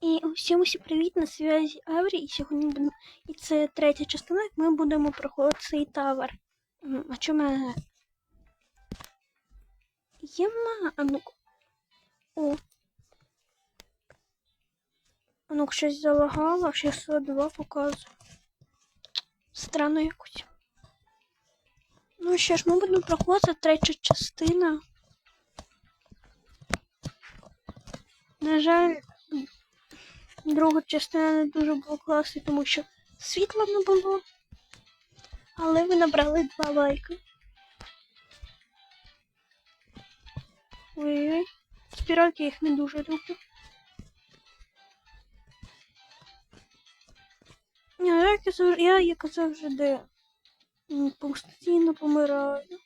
І усім усім привіт на зв'язі Аврі. І сьогодні будемо. І це третя частина, як ми будемо проходити цей тавер. А чому? Єма, а ну. О. А ну щось залагало, 602 показує. Странно якось. Ну що ж, ми будемо проходити третя частина. На жаль, друга частина не дуже була класна, тому що світла не було. Але ви набрали два лайки. Ой-ой. Спіральки їх не дуже люблю. Ні, ну, як я, я як завжди м, постійно помираю.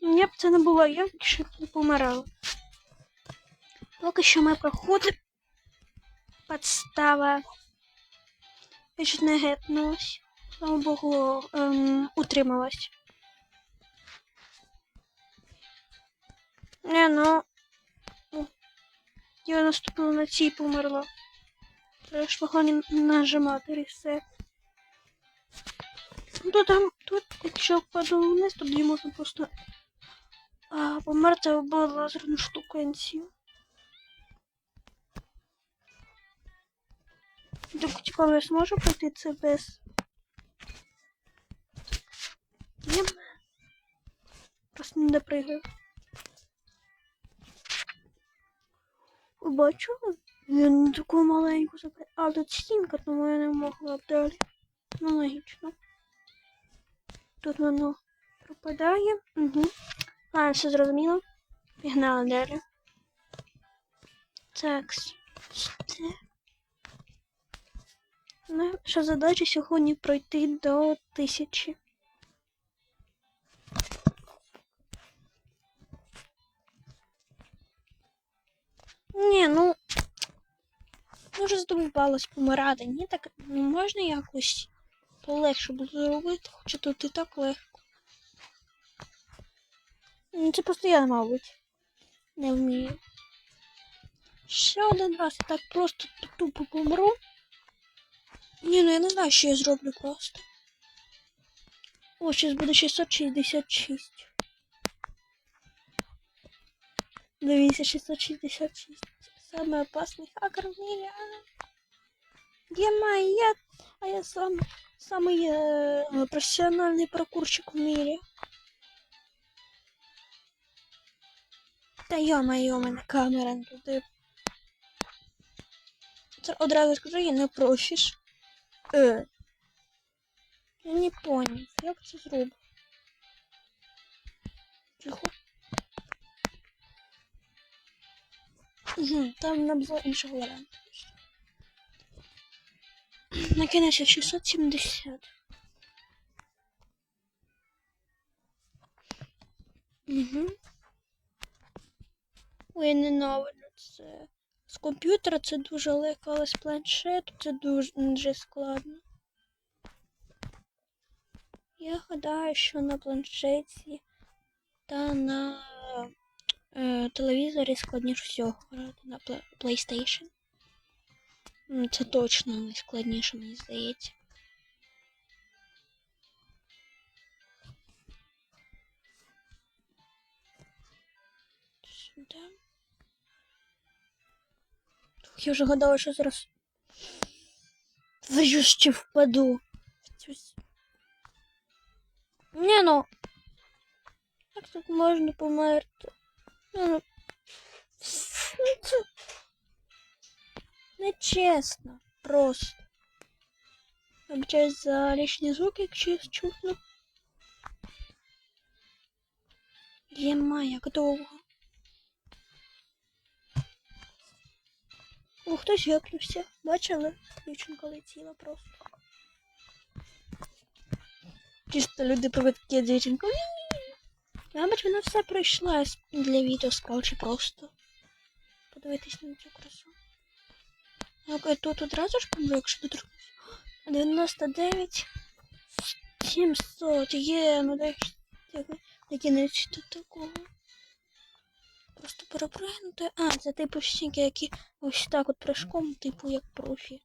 Я б це не була, я б ще не помирала. Поки що ми проходимо. Подстава. Я чуть не гепнулась. Слава Богу, ем, утрималась. Не, ну. Я наступила на цій померла. Треба ж погано нажимати ресет. Ну, там, тут, якщо впаду вниз, то тоді можна просто а, померти або лазерну штукенцію. Так цікаво, я зможу пройти це без. Ні. Просто не допригаю. Бачу, я не таку маленьку забрав. А тут стінка, тому я не могла далі. Ну, логічно. Тут воно пропадає. Угу. А, все зрозуміло. Пігнали далі. Так. Наша задача сьогодні пройти до тисячі. Ні, ну. Може задовбалась помирати. Ні, так ну, можна якось полегше було зробити, хоча тут і так легко. Ну, Це просто я, мабуть, не вмію. Ще один раз я так просто тупо помру. Ні, ну я не знаю, що я зроблю просто. О, зараз буде 666. Дивіться, 666. Самый опасный хакер в мире. Где моя? А я сам самый э, профессиональный паркурщик в мире. Та йо-моє, у мене камера не туди. Це одразу скажу, я не профіш. Е. Я не понял, як це зроблю. Тихо. Угу, там нам було іншого варіанту. Накинувся 670. Угу. Ой, я ненавиджу це. З комп'ютера це дуже легко, але з планшету це дуже, складно. Я гадаю, що на планшеті та на е, телевізорі складніше всього грати на PlayStation. Це точно найскладніше, мені здається. Я вже гадала, що зараз. Твою ще впаду. в цю с- Ні, ну. Як тут можна померти? Ну, ну. Ну, Це нечесно. Просто. Вибачаюсь за лишні звуки, якщо їх чутно. Єма, як довго. О, хтось гепнувся. Бачили? Дівчинка летіла просто. Чисто люди привик такі дівчинка. Мабуть, вона все пройшла для відео скаучи просто. Подивитись на цю красу. Ну, я тут одразу ж помру, якщо доторкнусь. 99 700. Є, ну дай накинуть до такого. Просто перепригнути. А, це типу стінки, які ось так от прыжком, типу як профі.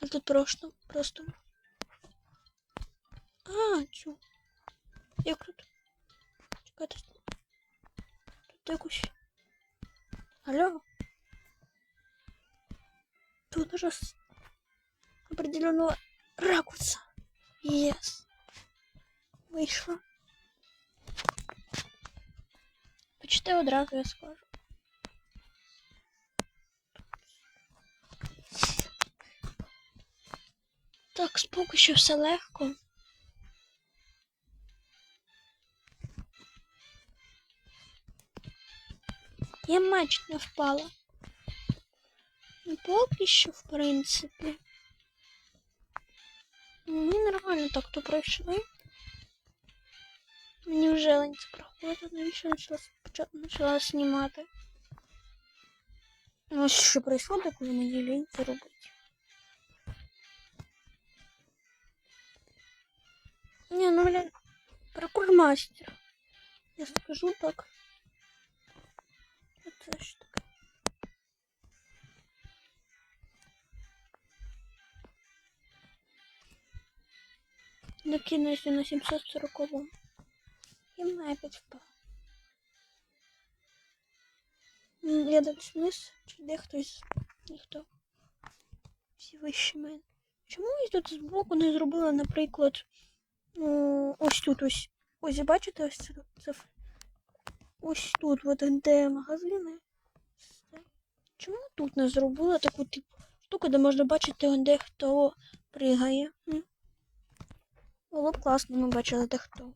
А тут просто, просто. А, чу. Як тут? Чекайте. Тут якусь. Алло? Тут уже с определенного ракурса. Yes. Вийшло. Почти одразу я скажу. Так, поки що все легко. Я меч не впала. Ну, Поки що, в принципі. Мені нормально так то пройшли. Мені вже лень це проходить, навіщо спочатку почала знімати. Ну, ось що пройшло, так коли мені лінь це робити. Не, ну блин, паркур мастер. Я скажу так. Это что таке? Накинусь на 740 И на опять впав. Я далі вниз, чи де хтось? Ніхто. Всі вище мене. Чому ось тут збоку не зробили, наприклад, ну, ось тут ось. Ось бачите, ось це, це ось тут, от де магазини. Чому тут не зробили таку типу штуку, де можна бачити, де хто пригає? Було б класно, ми бачили, де хто.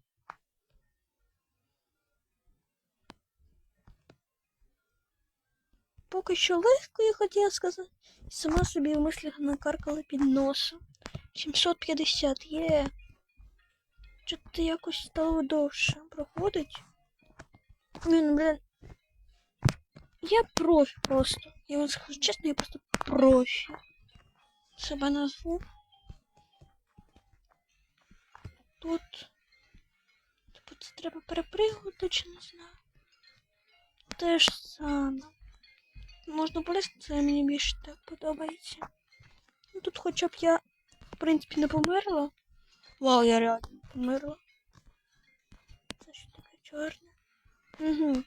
Поки що легко, я хотіла сказати. Сама собі в мислях накаркала під носом. 750 є. Чи ти якось стало довше проходить? Блін, блін. Я профі просто. Я вам скажу чесно, я просто профі. Себе назву. Тут. Типу це треба перепригувати чи не знаю. Те ж саме. Можна полізти, це мені більше так подобається. Ну тут хоча б я, в принципі, не померла. Вау, я реально померла. Це що таке чорне? Угу.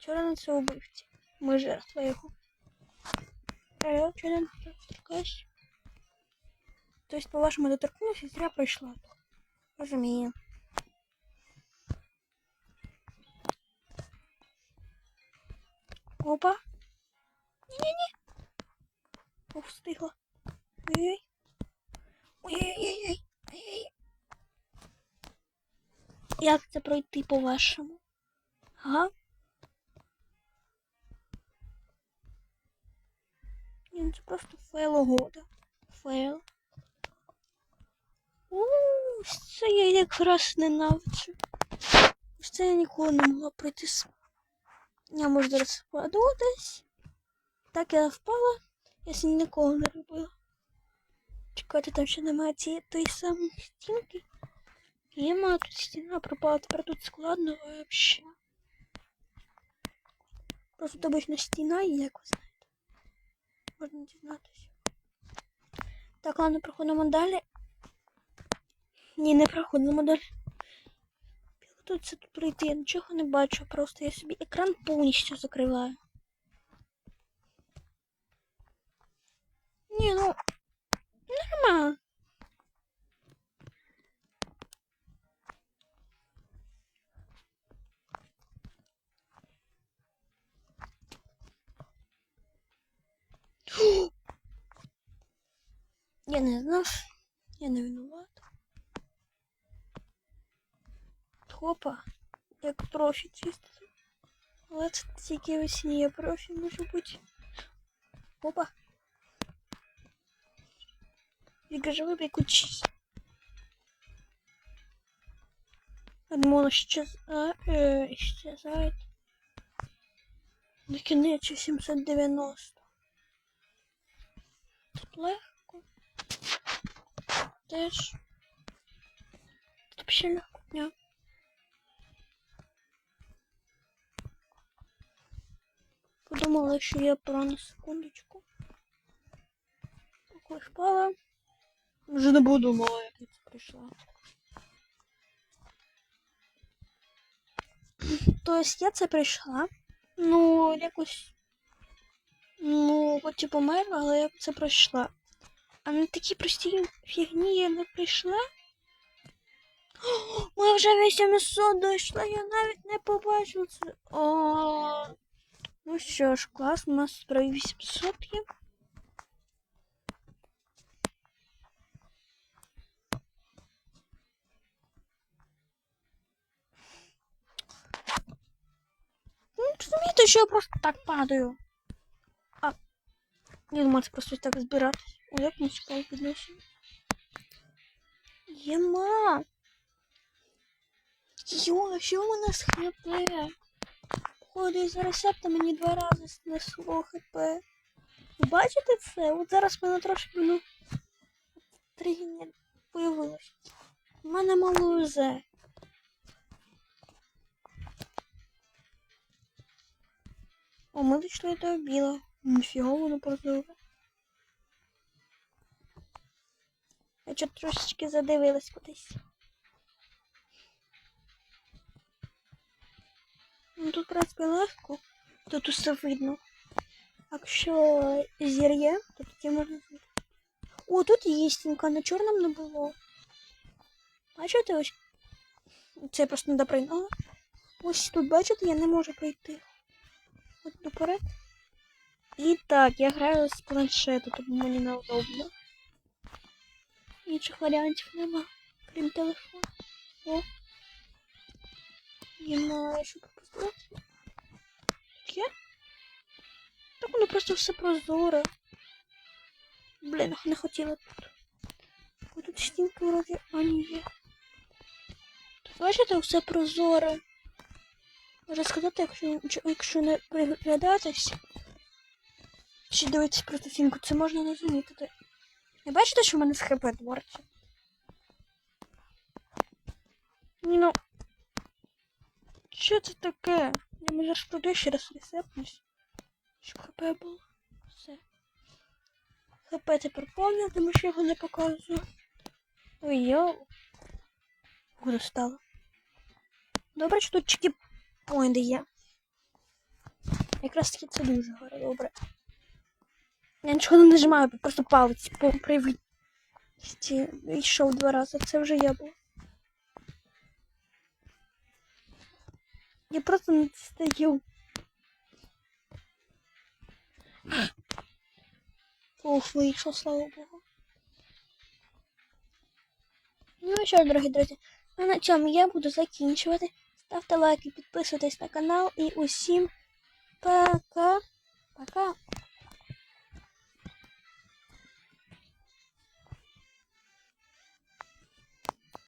Чорне це убивці. Ми жертва його. А я чого не доторкаюсь? Тобто, по-вашому, доторкнулася і зря пройшла. Розумію. Опа. Ні-ні-ні. Ух, встигла. Ой-ой. Ой-ой-ой. Ой-ой. Як це пройти по-вашому? Ага. Ні, ну це просто фейл года. Фейл. Ууу, це я якраз ненавиджу. Це я ніколи не могла пройти я може зараз десь. Так я впала, я сьогодні ніколи не робила. Чекайте, там ще немає цієї тої самої стінки. Єма, тут стіна пропала, тепер тут складно вообще. Просто тут обична стіна і як ви знаєте. Можна дізнатися. Так, ладно, проходимо далі. Ні, не проходимо далі. Тут це тут пройти, я нічого не бачу, просто я собі екран повністю закриваю. не знав, я не винуват. Хопа, як профі чисто. Але це тільки осінь я профі може бути. Опа. Віка живе як учись. Адмон исчезает. Э, исчезает. На кінець 790. Тут легко. теж. Тут взагалі кухня. Подумала, що я порану секундочку. Також впала. Вже не буду мала, як я це прийшла. Тобто я це прийшла. Ну, якось... Ну, хоч і померла, але я це пройшла. А на такі прості фігні я не прийшла. О, Ми вже 800 дійшли, я навіть не побачила це. О, ну що ж, клас, у нас про 800 є. Ну, розумієте, що я просто так падаю. А, я думаю, це просто так збиратись. О, як ми цікаво підносимо. Єма! Йо, що мене з хп? Походу, із рецепта мені два рази снесло хп. Ви бачите це? От зараз мене трошки ну, тригіння появилось. У мене мало УЗ. О, ми дійшли до біла. Ніфіга воно прозоре. Я чого трошечки задивилась кудись. Ну тут, принципі, легко. Тут усе видно. А Якщо зір є, то тоді можна знайти. О, тут єстінька, на чорному не було. Бачите ось? Це я просто не доприйняла. Ось тут, бачите, я не можу пройти. От наперед. І так, я граю з планшету, тому мені неудобно. Інших варіантів нема, крім телефону. О. Я маю що пропустити. Є? Так воно просто все прозоре. Блін, не хотіла тут. Бо тут стінки вроді. А ні є. Тут бачите, все прозоре. Можна сказати, якщо, якщо не приглядатись, чи дивитися просто стінку, це можна не замітити. Не бачите, що в мене з хп твориться? Ну. Що це таке? Я може ж туди ще раз ресепнусь. Щоб хп було. Все. ХП тепер повне, тому що його не показую. Ой, йоу. Буду стало. Добре, що тут чекіпоінти є. Якраз таки це дуже добре. Я нічого не нажимаю, просто палець по привід. Йшов два рази, це вже я був. Я просто не стою. Ух, вийшов, слава Богу. Ну і що, дорогі друзі, а на цьому я буду закінчувати. Ставте лайки, підписуйтесь на канал і усім пока. Пока.